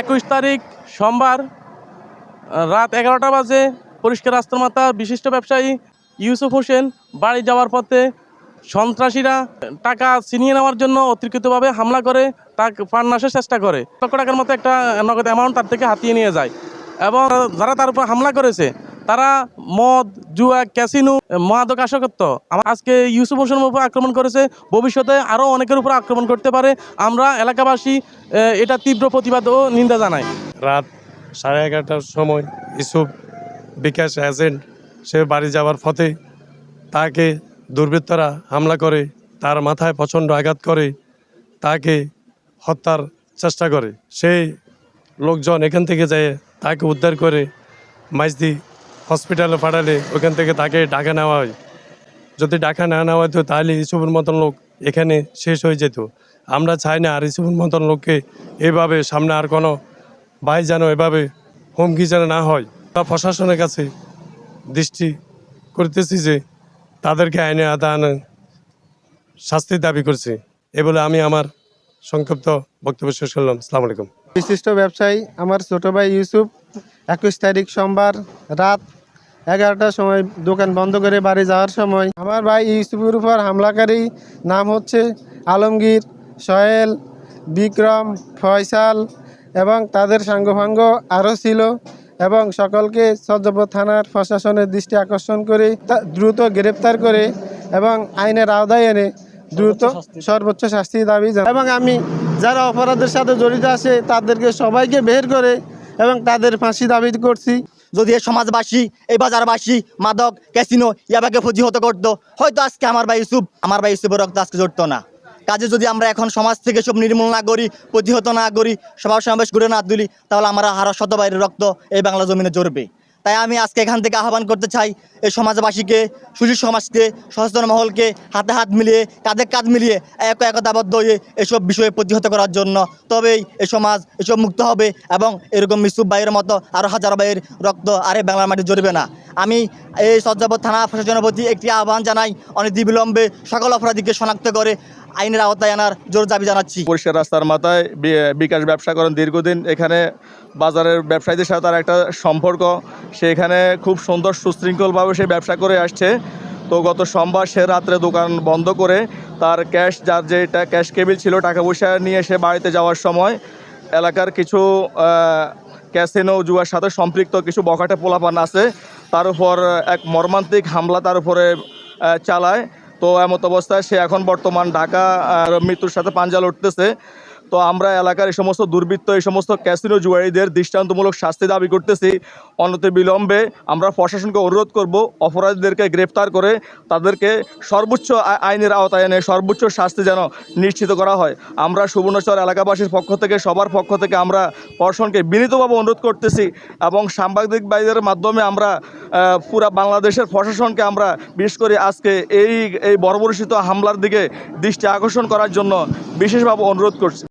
একুশ তারিখ সোমবার রাত এগারোটা বাজে, পরিষ্কার রাস্তার বিশিষ্ট ব্যবসায়ী ইউসুফ হোসেন বাড়ি যাওয়ার পথে সন্ত্রাসীরা টাকা ছিনিয়ে নেওয়ার জন্য অতিরিক্তভাবে হামলা করে, তাকে প্রাণনাশের চেষ্টা করে। লক্ষ টাকার মতো একটা নগদ অ্যামাউন্ট তার থেকে হাতিয়ে নিয়ে যায়। এবং যারা তার উপর হামলা করেছে তারা মদ, জুয়া, ক্যাসিনো, মাদক আসক্ত। আজকে ইউসুফ হোসেনের উপর আক্রমণ করেছে, ভবিষ্যতে আরও অনেকের উপর আক্রমণ করতে পারে। আমরা এলাকাবাসী এটা তীব্র প্রতিবাদ ও নিন্দা জানাই। রাত সাড়ে এগারোটার সময় ইসুফ বিকাশ এজেন্ট, সে বাড়ি যাওয়ার পথে তাকে দুর্বৃত্তরা হামলা করে, তার মাথায় প্রচণ্ড আঘাত করে, তাকে হত্যার চেষ্টা করে। সেই লোকজন এখান থেকে যায় তাকে উদ্ধার করে মাইজদি হসপিটালে পাঠালে ওখান থেকে তাকে ডাকা নেওয়া হয়। যদি ডাকা না নেওয়া হতো, তাহলে ইসুফের মতন লোক এখানে শেষ হয়ে যেত। আমরা চাই না আর ইসুফের মতন লোককে এভাবে সামনে আর কোনো ভাই যেন এভাবে হুমকি যেন না হয়। বা প্রশাসনের কাছে দৃষ্টি করতেছি যে তাদেরকে আইনে আদান শাস্তির দাবি করছি। এ বলে আমি আমার সংক্ষিপ্ত বক্তব্য শেষ করলাম। সালাম আলাইকুম। বিশিষ্ট ব্যবসায়ী আমার ছোট ভাই ইউসুফ, একুশ তারিখ সোমবার রাত এগারোটার সময় দোকান বন্ধ করে বাড়ি যাওয়ার সময় আমার ভাই ইউসুফের উপর হামলাকারী নাম হচ্ছে আলমগীর, সোহেল, বিক্রম, ফয়সাল এবং তাদের সাঙ্গভাঙ্গ আরও ছিল এবং সকলকে সজ্জপুর থানার প্রশাসনের দৃষ্টি আকর্ষণ করে দ্রুত গ্রেপ্তার করে এবং আইনের আওতায় এনে দ্রুত সর্বোচ্চ শাস্তি দাবি জানাই। এবং আমি যারা অপরাধের সাথে জড়িত আছে তাদেরকে সবাইকে বের করে এবং তাদের ফাঁসি দাবি করছি যদি এই সমাজবাসী এই বাজারবাসী, মাদক, ক্যাসিনো ইয়াবাকে প্রতিহত করতো, হয়তো আজকে আমার ভাই ইউসুফ, আমার ভাই ইউসুফের রক্ত আজকে জড়তো না। কাজে যদি আমরা এখন সমাজ থেকে সব নির্মূল না করি প্রতিহত না করি সভা সমাবেশ করে না তুলি, তাহলে আমরা হারা শত বাইরের রক্ত এই বাংলা জমিনে জড়বে তাই আমি আজকে এখান থেকে আহ্বান করতে চাই এই সমাজবাসীকে, সুশীল সমাজকে, সচেতন মহলকে হাতে হাত মিলিয়ে, কাঁধে কাঁধ মিলিয়ে এক একতাবদ্ধ হয়ে এসব বিষয়ে প্রতিহত করার জন্য। তবেই এই সমাজ এসব মুক্ত হবে এবং এরকম মিসুফ ভাইয়ের মতো আরও হাজার ভাইয়ের রক্ত আরে বাংলার মাটি জড়বে না। আমি এই সজ্জাবত থানা প্রশাসনের প্রতি একটি আহ্বান জানাই। অনতিবিলম্বে সকল অপরাধীকে শনাক্ত করে আইনের আওতায় আনার জোর দাবি জানাচ্ছি। পরিষ্কার রাস্তার মাথায় বিকাশ ব্যবসা করেন দীর্ঘদিন। এখানে বাজারের ব্যবসায়ীদের সাথে তার একটা সম্পর্ক। সেখানে খুব সুন্দর সুশৃঙ্খলভাবে সে ব্যবসা করে আসছে। তো গত সোমবার সে রাত্রে দোকান বন্ধ করে তার ক্যাশ, যার যেটা ক্যাশ কেবিল ছিল, টাকা পয়সা নিয়ে সে বাড়িতে যাওয়ার সময় এলাকার কিছু ক্যাসিনো জুয়ার সাথে সম্পৃক্ত কিছু বখাটে পোলাপান আছে। তার উপর এক মর্মান্তিক হামলা তার উপরে চালায়। তো এমত অবস্থায় সে এখন বর্তমান ঢাকা মৃত্যুর সাথে পাঞ্জাল লড়তেছে। তো আমরা এলাকার এই সমস্ত দুর্বৃত্ত, এই সমস্ত ক্যাসিনো জুয়ারিদের দৃষ্টান্তমূলক শাস্তি দাবি করতেছি। অনতি বিলম্বে আমরা প্রশাসনকে অনুরোধ করব, অপরাধীদেরকে গ্রেপ্তার করে তাদেরকে সর্বোচ্চ আইনের আওতায় এনে সর্বোচ্চ শাস্তি যেন নিশ্চিত করা হয়। আমরা সুবর্ণচর এলাকাবাসীর পক্ষ থেকে, সবার পক্ষ থেকে আমরা প্রশাসনকে বিনীতভাবে অনুরোধ করতেছি এবং সাংবাদিক ভাইদের মাধ্যমে আমরা পুরা বাংলাদেশের প্রশাসনকে আমরা বিশেষ করে আজকে এই এই বর্বরচিত হামলার দিকে দৃষ্টি আকর্ষণ করার জন্য বিশেষভাবে অনুরোধ করছি।